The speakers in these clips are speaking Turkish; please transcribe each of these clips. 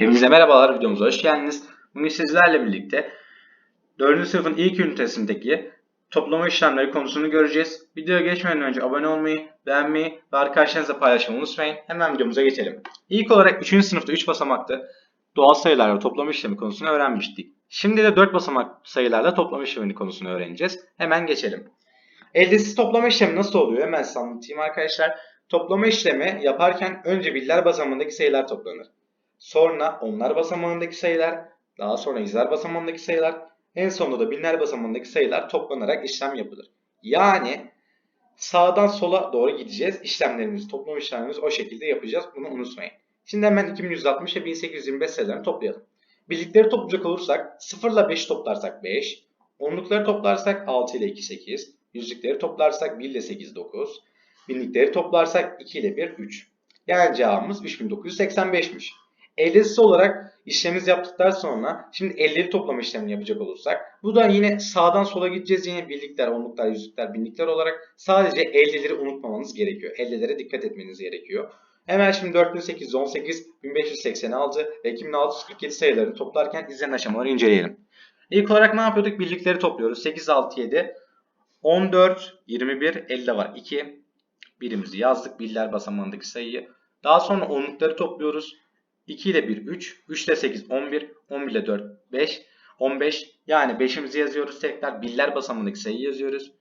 Hepinize merhabalar, videomuza hoş geldiniz. Bugün sizlerle birlikte 4. sınıfın ilk ünitesindeki toplama işlemleri konusunu göreceğiz. Videoya geçmeden önce abone olmayı, beğenmeyi ve arkadaşlarınızla paylaşmayı unutmayın. Hemen videomuza geçelim. İlk olarak 3. sınıfta 3 basamaklı doğal sayılarla toplama işlemi konusunu öğrenmiştik. Şimdi de 4 basamak sayılarla toplama işlemi konusunu öğreneceğiz. Hemen geçelim. Eldesiz toplama işlemi nasıl oluyor? Hemen size anlatayım arkadaşlar. Toplama işlemi yaparken önce birler basamağındaki sayılar toplanır. Sonra onlar basamağındaki sayılar, daha sonra yüzler basamağındaki sayılar, en sonunda da binler basamağındaki sayılar toplanarak işlem yapılır. Yani sağdan sola doğru gideceğiz. İşlemlerimizi, toplama işlemlerimizi o şekilde yapacağız. Bunu unutmayın. Şimdi hemen 2160 ve 1825 sayılarını toplayalım. Birlikleri toplayacak olursak 0 ile 5 toplarsak 5, onlukları toplarsak 6 ile 2 8, yüzlükleri toplarsak 1 ile 8 9, binlikleri toplarsak 2 ile 1 3. Yani cevabımız 3985'miş. Eldesiz olarak işlemimizi yaptıktan sonra şimdi elleri toplama işlemini yapacak olursak bu da yine sağdan sola gideceğiz. Yine birlikler, onluklar, yüzlükler, binlikler olarak sadece ellileri unutmamanız gerekiyor. Ellilere dikkat etmeniz gerekiyor. Hemen şimdi 4818, 1586 ve 2647 sayılarını toplarken izlenen aşamaları inceleyelim. İlk olarak ne yapıyorduk? Birlikleri topluyoruz. 8, 6, 7, 14, 21, 50 var. 2. Birimizi yazdık. Birler basamağındaki sayıyı. Daha sonra onlukları topluyoruz. 2 ile 1 3, 3 ile 8 11, 11 ile 4 5, 15. Yani 5'imizi yazıyoruz tekrar. Birler basamağındaki sayıyı yazıyoruz.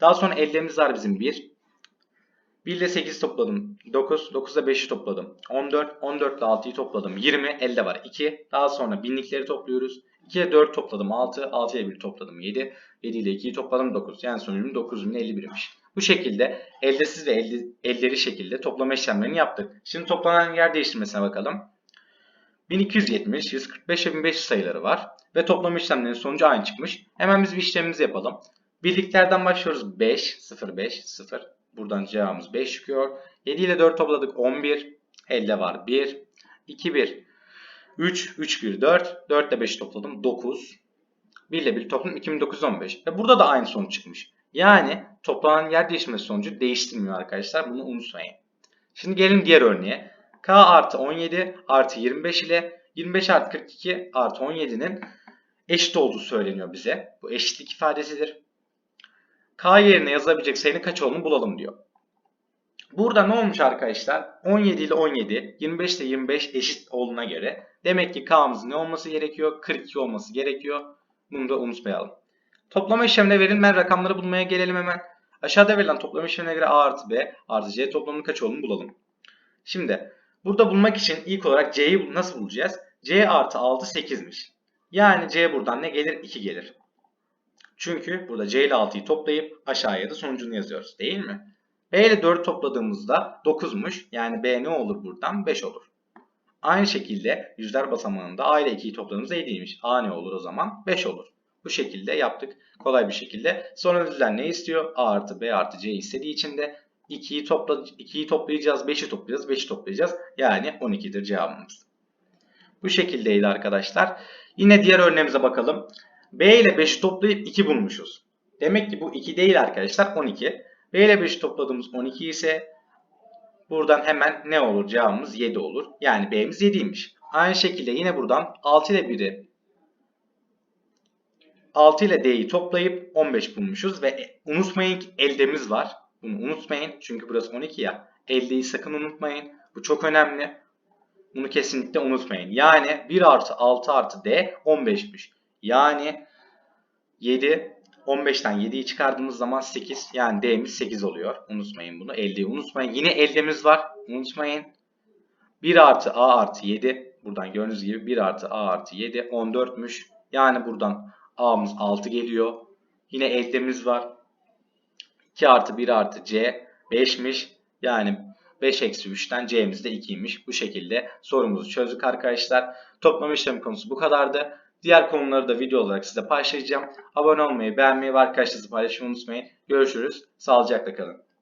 Daha sonra ellerimiz var bizim 1. 1 ile 8 topladım. 9. 9 ile 5'i topladım. 14. 14 ile 6'yı topladım. 20. Elde var 2. Daha sonra binlikleri topluyoruz. 2 ile 4 topladım 6. 6 ile 1 topladım 7. 7 ile 2'yi topladım 9. Yani sonucum 9051'miş. Bu şekilde eldesiz ve elde, elleri şekilde toplama işlemlerini yaptık. Şimdi toplanan yer değiştirmesine bakalım. 1270, 145 ve 1500 sayıları var. Ve toplama işlemlerinin sonucu aynı çıkmış. Hemen biz bir işlemimizi yapalım. Birliklerden başlıyoruz. 5, 0, 5, 0. Buradan cevabımız 5 çıkıyor. 7 ile 4 topladık 11. Elde var 1. 2, 1. 3, 3, 1, 4. 4 ile 5'i topladım 9. 1 ile 1 topladım 2915. Ve burada da aynı sonuç çıkmış. Yani toplanan yer değiştirmesi sonucu değiştirmiyor arkadaşlar. Bunu unutmayın. Şimdi gelin diğer örneğe. K artı 17 artı 25 ile 25 artı 42 artı 17'nin eşit olduğu söyleniyor bize. Bu eşitlik ifadesidir. K yerine yazabilecek sayının kaç olduğunu bulalım diyor. Burada ne olmuş arkadaşlar? 17 ile 17, 25 ile 25 eşit olduğuna göre demek ki K'mızın ne olması gerekiyor? 42 olması gerekiyor. Bunu da unutmayalım. Toplama işlemine verilmeyen rakamları bulmaya gelelim hemen. Aşağıda verilen toplama işlemine göre A artı B artı C toplamının kaç olduğunu bulalım. Şimdi burada bulmak için ilk olarak C'yi nasıl bulacağız? C artı 6 8'miş. Yani C buradan ne gelir? 2 gelir. Çünkü burada C ile 6'yı toplayıp aşağıya da sonucunu yazıyoruz değil mi? B ile 4 topladığımızda 9'muş. Yani B ne olur buradan? 5 olur. Aynı şekilde yüzler basamağında A ile 2'yi topladığımızda 7'ymiş. A ne olur o zaman? 5 olur. Bu şekilde yaptık. Kolay bir şekilde. Sonra bizden ne istiyor? A artı B artı C istediği için de 2'yi topla 2'yi toplayacağız, 5'i toplayacağız, 5'i toplayacağız. Yani 12'dir cevabımız. Bu şekildeydi arkadaşlar. Yine diğer örneğimize bakalım. B ile 5'i toplayıp 2 bulmuşuz. Demek ki bu 2 değil arkadaşlar 12. B ile 5'i topladığımız 12 ise buradan hemen ne olur? Cevabımız 7 olur. Yani B'miz 7'ymiş. Aynı şekilde yine buradan 6 ile 1'i 6 ile D'yi toplayıp 15 bulmuşuz ve unutmayın ki eldemiz var. Bunu unutmayın çünkü burası 12 ya. Eldeyi sakın unutmayın. Bu çok önemli. Bunu kesinlikle unutmayın. Yani 1 artı 6 artı D 15'miş. Yani 7 15'ten 7'yi çıkardığımız zaman 8 yani D'miz 8 oluyor. Unutmayın bunu. Eldeyi unutmayın. Yine eldemiz var. Unutmayın. 1 artı A artı 7 buradan gördüğünüz gibi 1 artı A artı 7 14'müş. Yani buradan A'mız 6 geliyor. Yine eldemiz var. 2 artı 1 artı C 5'miş. Yani 5 eksi 3'ten C'miz de 2'ymiş. Bu şekilde sorumuzu çözdük arkadaşlar. Toplama işlemi konusu bu kadardı. Diğer konuları da video olarak size paylaşacağım. Abone olmayı, beğenmeyi ve arkadaşlarınızla paylaşmayı unutmayın. Görüşürüz. Sağlıcakla kalın.